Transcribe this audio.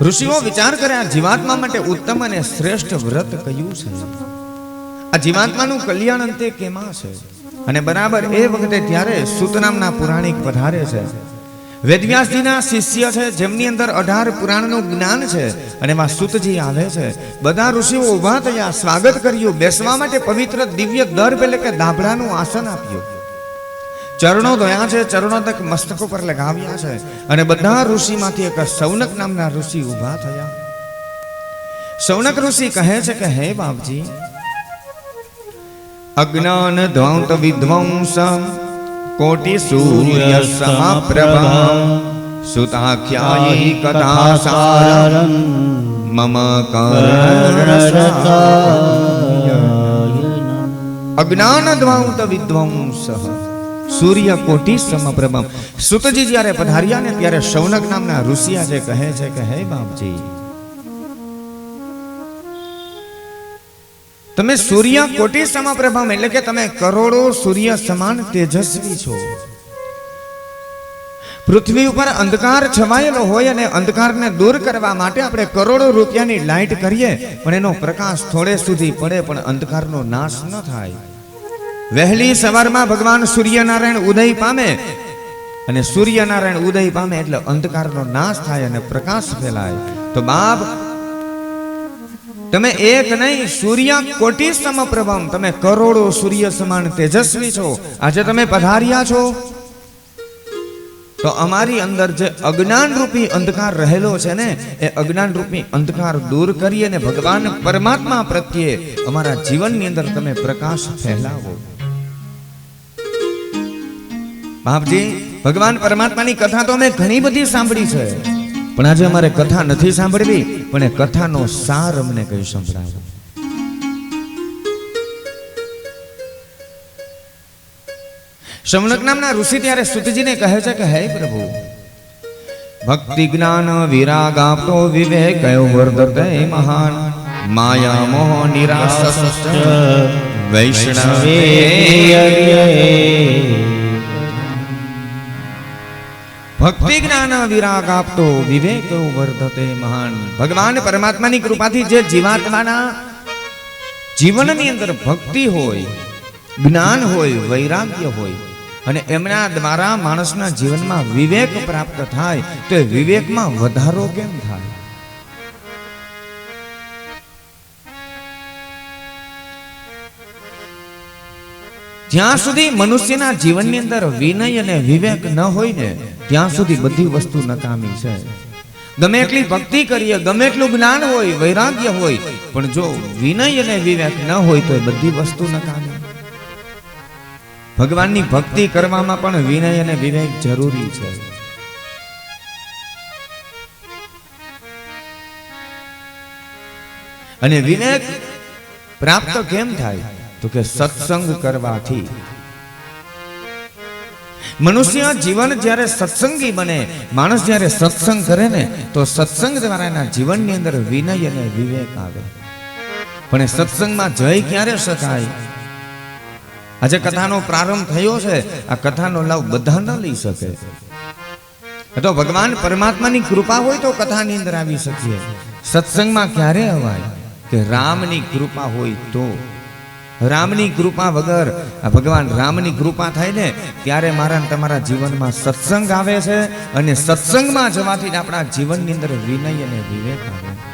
ઋષિઓ વિચાર કરે, આ જીવાત્મા માટે ઉત્તમ અને શ્રેષ્ઠ વ્રત કયું છે? આ જીવાત્માનું કલ્યાણ અંતે કેમાં છે? અને બરાબર એ વખતે ત્યારે સુતનામના પુરાણિક પધારે છે. વેદવ્યાસજીના શિષ્ય છે, જેમની અંદર અઢાર પુરાણનું જ્ઞાન છે અને એમાં સુતજી આવે છે. બધા ઋષિઓ ઊભા થયા, સ્વાગત કર્યું, બેસવા માટે પવિત્ર દિવ્ય દર્ભ એટલે કે દાભડાનું આસન આપ્યું. ચરણો ધોયા છે, ચરણો તક મસ્તક ઉપર લગાવ્યા છે. અને બધા ઋષિમાંથી એક સૌનક નામના ઋષિ ઊભા થયા. સૌનક ઋષિ કહે છે કે, હે બાપજી, અજ્ઞાન ધ્વંત વિધ્વંસ, કોટી સૂર્ય સમાપ્રભા, સુતાખ્યાયી કથા સારમ મમ અજ્ઞાન ધ્વંત વિધ્વંસ. સૂર્ય કોટિ સમપ્રભમ સુતજી જ્યારે પધાર્યા ને ત્યારે શૌનક નામના ઋષિયા જે કહે છે કે, હે બાપજી, તમે સૂર્ય કોટિ સમપ્રભમ એટલે કે તમે કરોડો સૂર્ય સમાન તેજસ્વી છો. પૃથ્વી ઉપર અંધકાર છવાયેલો હોય અને અંધકારને દૂર કરવા માટે આપણે કરોડો રૂપિયાની લાઇટ કરીએ, પણ એનો પ્રકાશ થોડે સુધી પડે, પણ અંધકારનો નાશ ન થાય. વહેલી સવારમાં ભગવાન સૂર્યનારાયણ ઉદય પામે અને સૂર્યનારાયણ ઉદય પામે એટલે અંધકારનો નાશ થાય અને પ્રકાશ ફેલાય. તો બાપ, તમે એક નહીં, સૂર્ય કોટી સમપ્રભમ તમે કરોડો સૂર્ય સમાન તેજસ્વી છો. આજે તમે પધાર્યા છો. તો અમારી અંદર જે અજ્ઞાન રૂપી અંધકાર રહેલો છે ને, એ અજ્ઞાન રૂપી અંધકાર દૂર કરી અને ભગવાન પરમાત્મા પ્રત્યે અમારા જીવનની અંદર તમે પ્રકાશ ફેલાવો. બાપજી, ભગવાન પરમાત્માની કથા તો મેં ઘણી બધી સાંભળી છે. પણ આજે અમારે કથા નથી સાંભળવી, પણ એ કથાનો સાર અમને કઈ સંભળાવો. શૌનક નામના ઋષિ ત્યારે સુતજીને કહે છે કે, હે પ્રભુ, ભક્તિ જ્ઞાન વિરાગ આપતો વિવેક વર્ધતે મહાન, માયા મોહ નિરાશ વૈષ્ણવે ભક્તિ જ્ઞાન વિરાગ આપતો વિવેક વર્ધતે મહાન. ભગવાન પરમાત્માની કૃપાથી જે જીવાત્માના જીવનની અંદર ભક્તિ હોય, જ્ઞાન હોય, વૈરાગ્ય હોય, અને એમના દ્વારા માણસના જીવનમાં વિવેક પ્રાપ્ત થાય, તો વિવેકમાં વધારો કેમ થાય? જ્યાં સુધી મનુષ્યના જીવનની અંદર વિનય અને વિવેક ન હોય ને ત્યાં સુધી બધી વસ્તુ નકામી છે. ગમે એટલી ભક્તિ કરીએ, ગમે એટલું જ્ઞાન હોય, વૈરાગ્ય હોય, પણ જો વિનય અને વિવેક ન હોય તો બધી વસ્તુ નકામી. ભગવાનની ભક્તિ કરવામાં પણ વિનય અને વિવેક જરૂરી છે. અને વિવેક પ્રાપ્ત કેમ થાય? તો કે સત્સંગ કરવાથી. મનુષ્ય જીવન જ્યારે સત્સંગી બને, માણસ જ્યારે સત્સંગ કરે ને, તો સત્સંગ દ્વારા એના જીવનની અંદર વિનય અને વિવેક આવે. પણ એ સત્સંગમાં જય ક્યારે શકાય? આજે કથાનો પ્રારંભ થયો છે, આ કથાનો લાભ બધા ન લઈ શકે. તો ભગવાન પરમાત્માની કૃપા હોય તો કથાની અંદર આવી શકીએ. સત્સંગમાં ક્યારે અવાય? કે રામની કૃપા હોય તો. રામની કૃપા વગર ભગવાન રામની કૃપા થાય ને, ત્યારે મારા તમારા જીવનમાં સત્સંગ આવે છે અને સત્સંગમાં જવાથી આપણા જીવનની અંદર વિનય અને વિવેક આવે.